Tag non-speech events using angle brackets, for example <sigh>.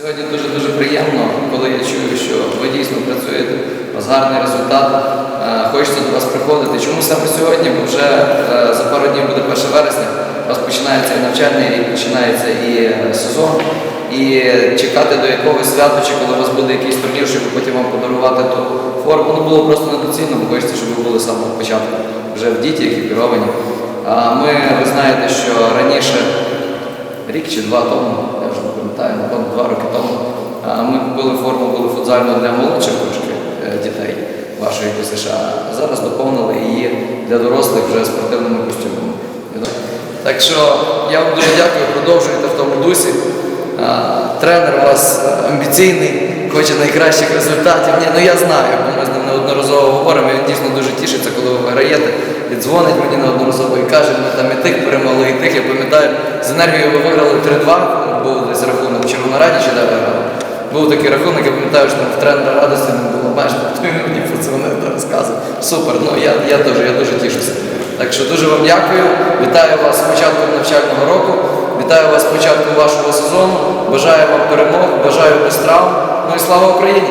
Сьогодні дуже-дуже приємно, коли я чую, що ви дійсно працюєте, у вас гарний результат. Е, Хочеться до вас приходити. Чому саме сьогодні? Бо вже е, за пару днів буде 1 вересня, у вас починається і навчальний рік, починається і е, сезон. І чекати до якогось свята, чи коли у вас буде якийсь турнір, щоб потім вам подарувати ту форму, ну було просто недоцільно, бо хочеться, щоб ви були з самого початку вже в діті, екіпіровані. А ми, ви знаєте, що раніше рік чи два тому, я вже не пам'ятаю, напевно, два роки тому, купили форму були футзальну для молодших трошки е, дітей вашої ПСШ. А зараз доповнили її для дорослих вже спортивними костюмами. Так що я вам дуже дякую, продовжуйте в тому дусі. Тренер у вас амбіційний, хоче найкращих результатів. Ні, ну я знаю, бо ми з ним неодноразово говоримо, і він дійсно дуже тішиться, коли ви виграєте. І дзвонить мені неодноразово і каже, ми там і тих перемогли, і тих. Я пам'ятаю, з енергією ви виграли 3-2, був десь рахунок в Червонораді чи де виграли. Був такий рахунок, я пам'ятаю, що в тренера радості не було, майже, він <laughs> мені про це вони розказує. Супер, ну я, я дуже я дуже тішуся. Так що дуже вам дякую. Вітаю вас з початком навчального року. Вітаю вас з початком вашого сезону. Бажаю вам перемог, бажаю без травм. Ну і слава Україні!